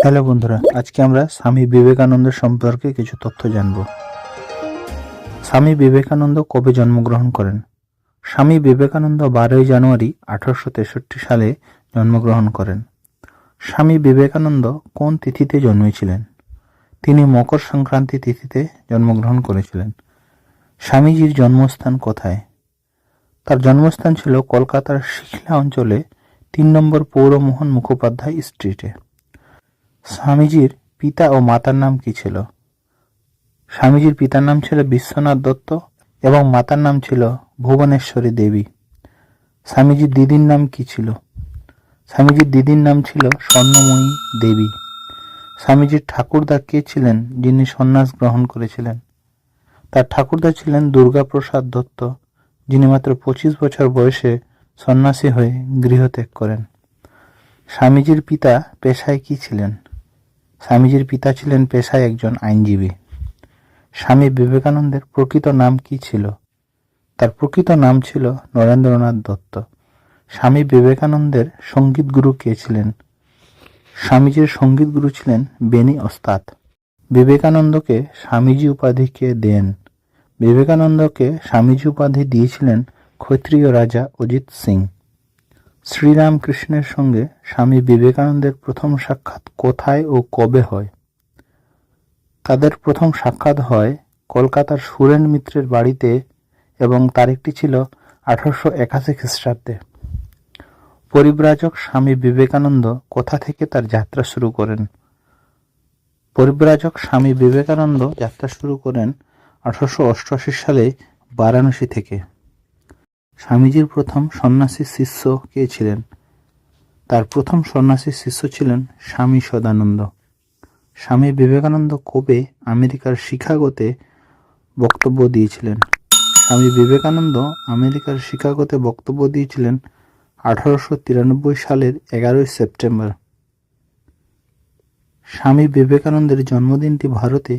Hello বন্ধুরা, আজকে আমরা স্বামী বিবেকানন্দ সম্পর্কে কিছু তথ্য জানব। স্বামী বিবেকানন্দ কবে জন্মগ্রহণ করেন? স্বামী বিবেকানন্দ বারোই জানুয়ারি আঠারোশো তেষট্টি সালে জন্মগ্রহণ করেন। স্বামী বিবেকানন্দ কোন তিথিতে জন্মেছিলেন? তিনি মকর সংক্রান্তি তিথিতে জন্মগ্রহণ করেছিলেন। স্বামীজির জন্মস্থান কোথায়? তার জন্মস্থান ছিল কলকাতার শিখলা অঞ্চলে তিন নম্বর পৌরমোহন মুখোপাধ্যায় স্ট্রিটে। স্বামীজির পিতা ও মাতার নাম কি ছিল? স্বামীজির পিতার নাম ছিল বিশ্বনাথ দত্ত এবং মাতার নাম ছিল ভুবনেশ্বরী দেবী। স্বামীজির দিদির নাম কি ছিল? স্বামীজির দিদির নাম ছিল স্বর্ণময়ী দেবী। স্বামীজির ঠাকুরদা কে ছিলেন যিনি সন্ন্যাস গ্রহণ করেছিলেন? তার ঠাকুরদা ছিলেন দুর্গাপ্রসাদ দত্ত, যিনি মাত্র পঁচিশ বছর বয়সে সন্ন্যাসী হয়ে গৃহত্যাগ করেন। স্বামীজির পিতা পেশায় কি ছিলেন? স্বামীজির পিতা ছিলেন পেশায় একজন আইনজীবী। স্বামী বিবেকানন্দের প্রকৃত নাম কি ছিল? তার প্রকৃত নাম ছিল নরেন্দ্রনাথ দত্ত। স্বামী বিবেকানন্দের সংগীত গুরু কে ছিলেন? স্বামীজির সংগীত গুরু ছিলেন বেনি ওস্তাদ। বিবেকানন্দকে স্বামীজি উপাধি কে দেন? বিবেকানন্দকে স্বামীজি উপাধি দিয়েছিলেন ক্ষত্রিয় রাজা অজিত সিং। শ্রীরামকৃষ্ণের সঙ্গে স্বামী বিবেকানন্দের প্রথম সাক্ষাৎ কোথায় ও কবে হয়? তাদের প্রথম সাক্ষাৎ হয় কলকাতার সুরেন মিত্রের বাড়িতে এবং তারিখটি ছিল আঠারোশো একাশি খ্রিস্টাব্দে। পরিব্রাজক স্বামী বিবেকানন্দ কোথা থেকে তার যাত্রা শুরু করেন? পরিব্রাজক স্বামী বিবেকানন্দ যাত্রা শুরু করেন আঠারোশো অষ্টআশি সালে বারাণসী থেকে। স্বামীজির প্রথম সন্ন্যাসী শিষ্য কে ছিলেন? তার প্রথম সন্ন্যাসী শিষ্য ছিলেন স্বামী সদানন্দ। স্বামী বিবেকানন্দ কবে আমেরিকার শিকাগোতে বক্তব্য দিয়েছিলেন? স্বামী বিবেকানন্দ আমেরিকার শিকাগোতে বক্তব্য দিয়েছিলেন আঠারোশো তিরানব্বই সালের এগারোই সেপ্টেম্বর। স্বামী বিবেকানন্দের জন্মদিনটি ভারতে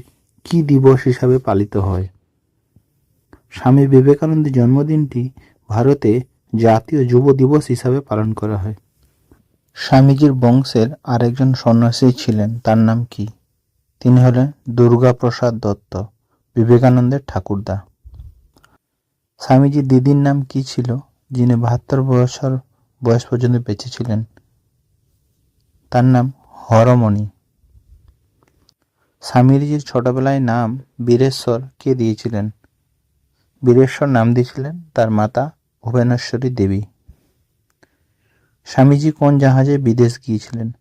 কি দিবস হিসাবে পালিত হয়? স্বামী বিবেকানন্দের জন্মদিনটি ভারতে জাতীয় যুব দিবস হিসাবে পালন করা হয়। স্বামীজির বংশের আরেকজন সন্ন্যাসী ছিলেন, তার নাম কি? তিনি হলেন দুর্গাপ্রসাদ দত্ত, বিবেকানন্দের ঠাকুরদা। স্বামীজির দিদির নাম কি ছিল, যিনি বাহাত্তর বছর বয়স পর্যন্ত বেঁচে ছিলেন? তার নাম হরমণি। স্বামীজির ছোটবেলায় নাম বীরেশ্বর কে দিয়েছিলেন? বীরেশ্বর নাম দিয়েছিলেন তার মাতা ভুবনেশ্বরী দেবী। স্বামীজি কোন জাহাজে বিদেশ গিয়েছিলেন?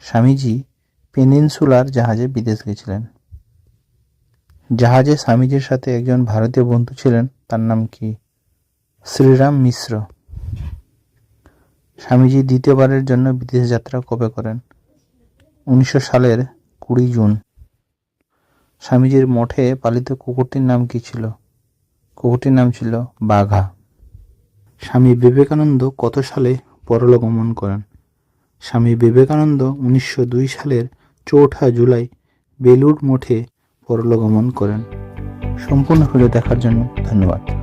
স্বামীজি পেনিনসুলার জাহাজে বিদেশ গিয়েছিলেন। জাহাজে স্বামীজির সাথে একজন ভারতীয় বন্ধু ছিলেন, তার নাম কি? শ্রীরাম মিশ্র। স্বামীজি দ্বিতীয়বারের জন্য বিদেশ যাত্রা কবে করেন? উনিশশো সালের কুড়ি জুন। স্বামীজির মঠে পালিত কুকুরটির নাম কি ছিল? কুকুরটির নাম ছিল বাঘা। স্বামী বিবেকানন্দ কত সালে পরলোকগমন করেন? স্বামী বিবেকানন্দ উনিশশো দুই সালের চৌঠা জুলাই বেলুড় মঠে পরলোকগমন করেন। সম্পূর্ণ ভিডিও দেখার জন্য ধন্যবাদ।